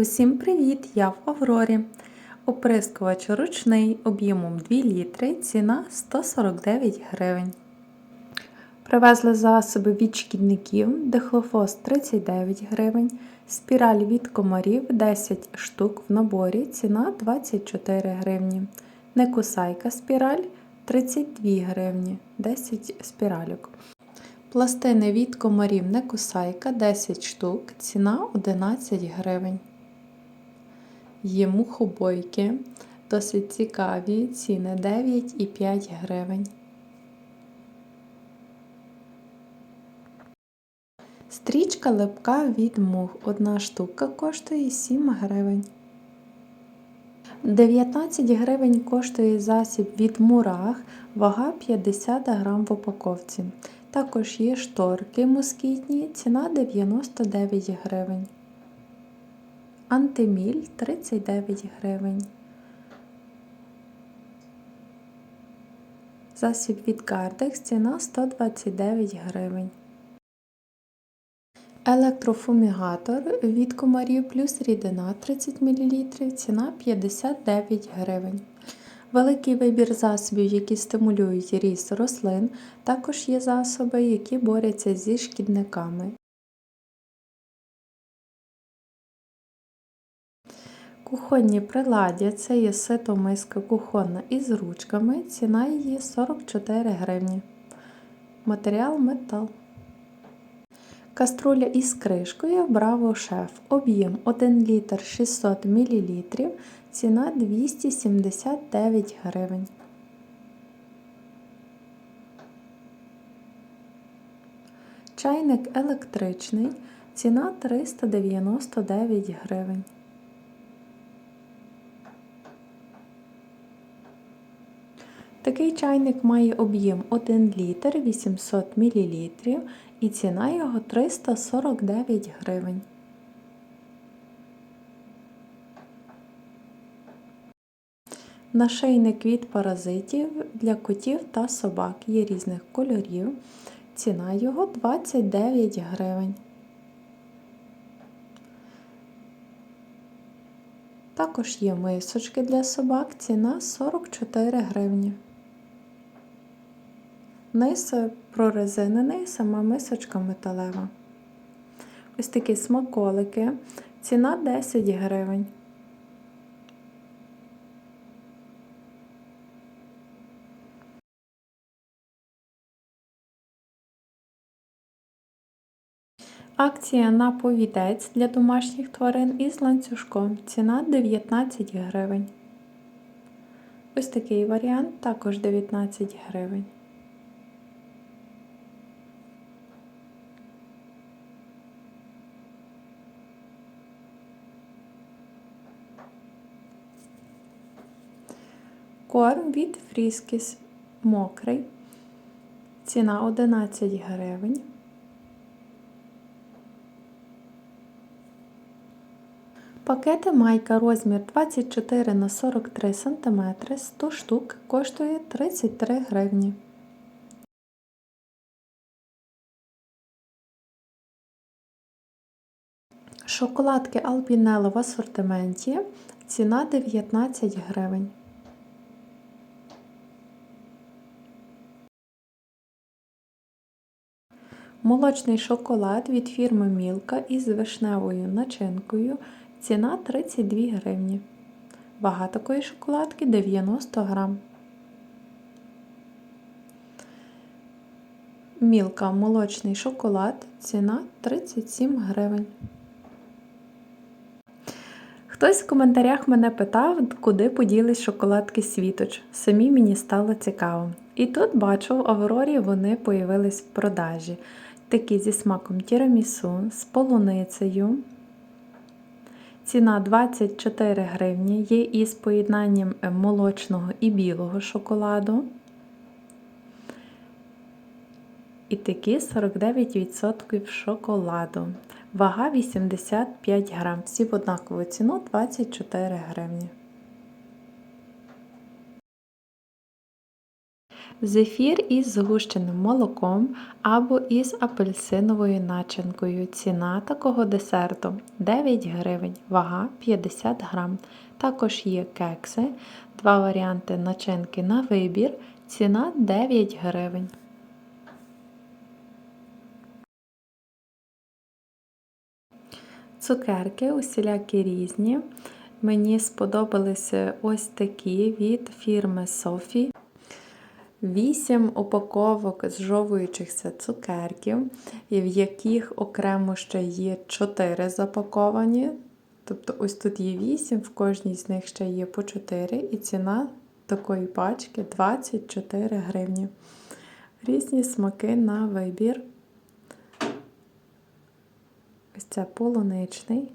Усім привіт! Я в Аврорі. Оприскувач ручний об'ємом 2 літри, ціна 149 гривень. Привезли засоби від шкідників, дихлофос 39 гривень, спіраль від комарів 10 штук в наборі, ціна 24 гривні. Некусайка спіраль 32 гривні, 10 спіралюк. Пластини від комарів Некусайка 10 штук, ціна 11 гривень. Є мухобойки, досить цікаві, ціни 9 і 5 гривень. Стрічка липка від мух. Одна штука коштує 7 гривень. 19 гривень коштує засіб від мурах, вага 50 грам в упаковці. Також є шторки москітні, ціна 99 гривень. Антиміль 39 гривень. Засіб від Кардекс ціна 129 гривень. Електрофумігатор від комарів плюс рідина 30 мл, ціна 59 гривень. Великий вибір засобів, які стимулюють ріст рослин, також є засоби, які борються зі шкідниками. Кухонні приладдя це є сито-миска кухонна із ручками, ціна її 44 гривні. Матеріал метал. Каструля із кришкою Браво Шеф. Об'єм 1 літр 600 мл, ціна 279 гривень. Чайник електричний, ціна 399 гривень. Такий чайник має об'єм 1 літр 800 мл і ціна його 349 гривень. Нашийник від паразитів для котів та собак є різних кольорів. Ціна його 29 гривень. Також є мисочки для собак, ціна 44 гривні. Низ прорезинений, сама мисочка металева. Ось такі смаколики. Ціна 10 гривень. Акція на повідець для домашніх тварин із ланцюжком. Ціна 19 гривень. Ось такий варіант також 19 гривень. Корм від Фріскіс мокрий. Ціна 11 гривень. Пакети майка розмір 24 на 43 см 100 штук коштує 33 гривні. Шоколадки Alpinello в асортименті. Ціна 19 гривень. Молочний шоколад від фірми Мілка із вишневою начинкою. Ціна 32 гривні. Вага такої шоколадки 90 грам. Мілка молочний шоколад. Ціна 37 гривень. Хтось в коментарях мене питав, куди поділись шоколадки світоч. Самі мені стало цікаво. І тут бачу, в Аврорі вони появились в продажі. Такі зі смаком тірамісу, з полуницею. Ціна 24 гривні, є із поєднанням молочного і білого шоколаду. І такі 49% шоколаду. Вага 85 грам. Всі в однакову ціну 24 гривні. Зефір із згущеним молоком або із апельсиновою начинкою. Ціна такого десерту 9 гривень, вага 50 грам. Також є кекси, два варіанти начинки на вибір. Ціна 9 гривень. Цукерки усілякі різні. Мені сподобалися ось такі від фірми Софі. 8 упаковок зжовуючихся цукерків, в яких окремо ще є 4 запаковані. Тобто ось тут є 8, в кожній з них ще є по 4, і ціна такої пачки 24 гривні. Різні смаки на вибір. Ось це полуничний.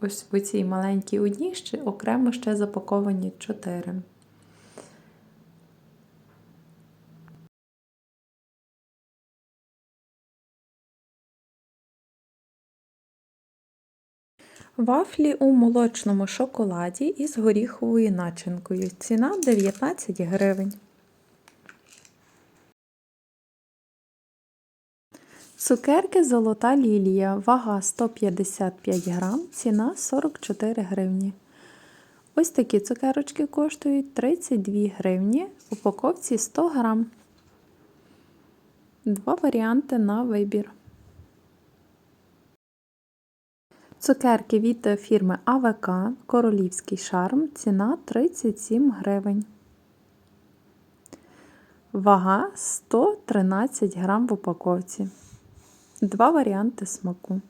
Ось в цій маленькій одній ще окремо ще запаковані 4. Вафлі у молочному шоколаді із горіховою начинкою. Ціна 19 гривень. Цукерки Золота лілія. Вага 155 грам, ціна 44 гривні. Ось такі цукерочки коштують 32 гривні, в упаковці 100 грам. Два варіанти на вибір. Цукерки від фірми АВК Королівський шарм. Ціна 37 гривень. Вага 113 грам в упаковці. Два варіанти смаку.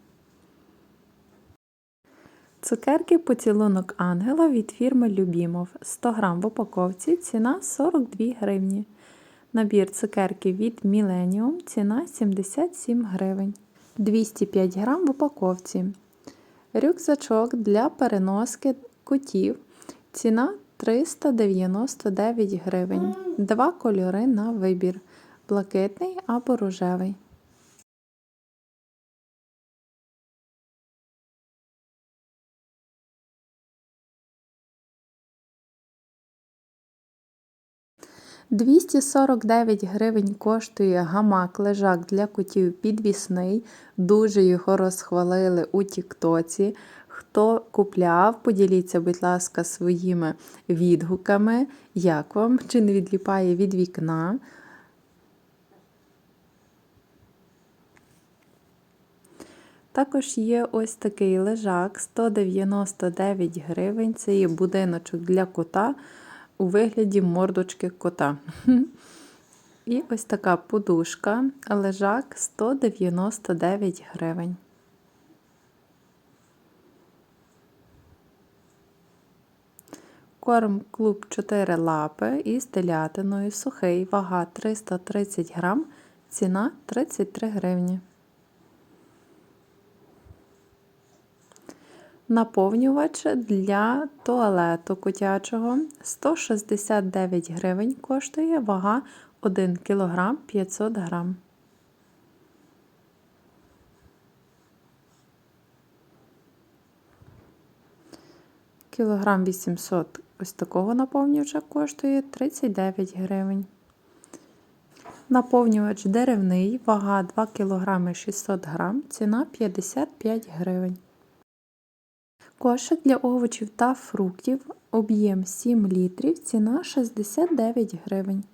Цукерки поцілунок ангела від фірми Любімов. 100 грам в упаковці. Ціна 42 гривні. Набір цукерки від Millennium. Ціна 77 гривень. 205 грам в упаковці. Рюкзачок для переноски котів. Ціна 399 гривень. Два кольори на вибір: блакитний або рожевий. Двісті сорок дев'ять гривень коштує гамак лежак для котів підвісний. Дуже його розхвалили у Тіктоці. Хто купляв, поділіться, будь ласка, своїми відгуками, як вам, чи не відліпає від вікна. Також є ось такий лежак 199 гривень. Це є будиночок для кота у вигляді мордочки кота. І ось така подушка, лежак 199 гривень. Корм клуб 4 лапи із телятиною, сухий, вага 330 грам, ціна 33 гривні. Наповнювач для туалету котячого 169 гривень коштує вага 1 кг 500 грам. Кілограм 800 ось такого наповнювача коштує 39 гривень. Наповнювач деревний, вага 2 кг 600 г, ціна 55 гривень. Кошик для овочів та фруктів, об'єм 7 літрів, ціна 69 гривень.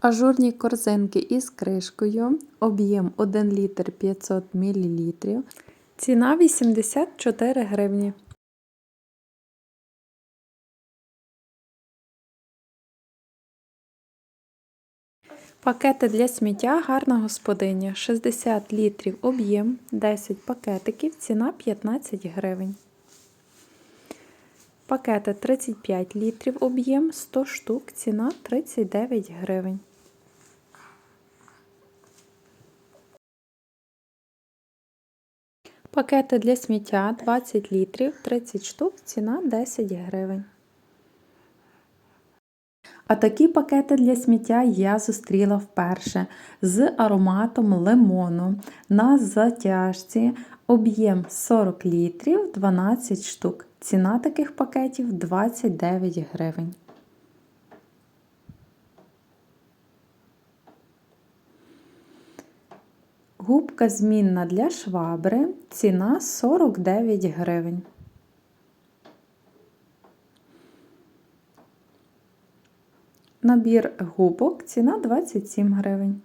Ажурні корзинки із кришкою, об'єм 1 літр 500 мл, ціна 84 гривні. Пакети для сміття гарна господиня 60 літрів об'єм, 10 пакетиків, ціна 15 гривень. Пакети 35 літрів об'єм, 100 штук, ціна 39 гривень. Пакети для сміття 20 літрів, 30 штук, ціна 10 гривень. А такі пакети для сміття я зустріла вперше з ароматом лимону на затяжці Об'єм 40 літрів, 12 штук. Ціна таких пакетів 29 гривень. Губка змінна для швабри. Ціна 49 гривень. Набір губок ціна 27 гривень.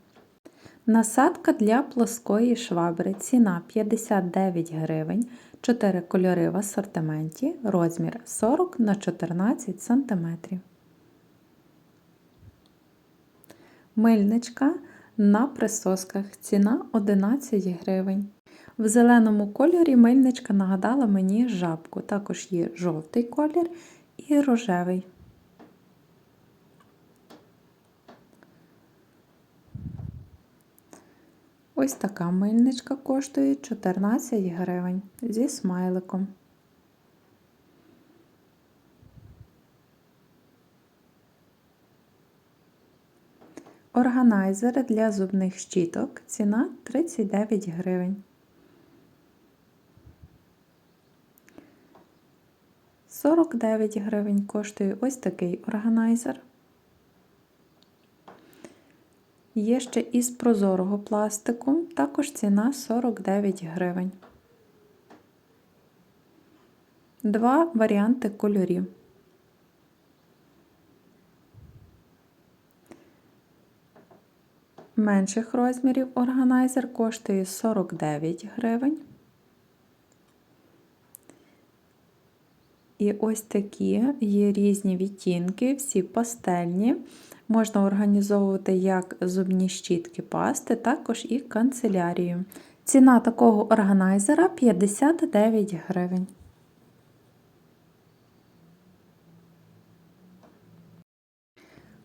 Насадка для плоскої швабри. Ціна 59 гривень. 4 кольори в асортименті. Розмір 40 на 14 см. Мильничка на присосках. Ціна 11 гривень. В зеленому кольорі мильничка нагадала мені жабку. Також є жовтий колір і рожевий. Ось така мильничка коштує 14 гривень зі смайликом. Органайзер для зубних щіток. Ціна 39 гривень. Сорок гривень коштує ось такий органайзер. Є ще із прозорого пластику, також ціна 49 гривень. Два варіанти кольорів. Менших розмірів органайзер коштує 49 гривень. І ось такі є різні відтінки, всі пастельні. Можна організовувати як зубні щітки пасти, також і канцелярію. Ціна такого органайзера 59 гривень.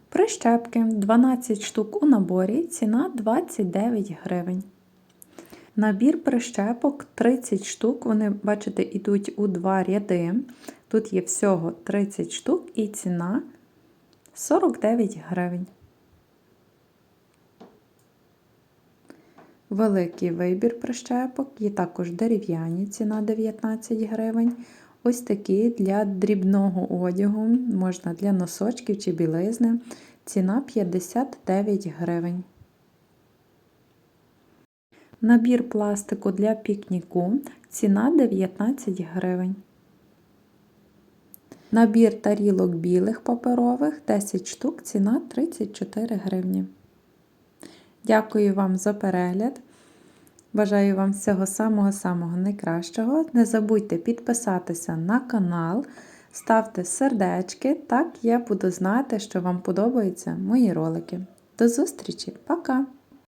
Прищепки 12 штук у наборі, ціна 29 гривень. Набір прищепок 30 штук, вони, бачите, йдуть у два ряди. Тут є всього 30 штук і ціна 49 гривень. Великий вибір прищепок, є також дерев'яні, ціна 19 гривень. Ось такі для дрібного одягу, можна для носочків чи білизни. Ціна 59 гривень. Набір пластику для пікніку. Ціна 19 гривень. Набір тарілок білих паперових 10 штук, ціна 34 гривні. Дякую вам за перегляд. Бажаю вам всього самого-самого найкращого. Не забудьте підписатися на канал, ставте сердечки, так я буду знати, що вам подобаються мої ролики. До зустрічі, пока!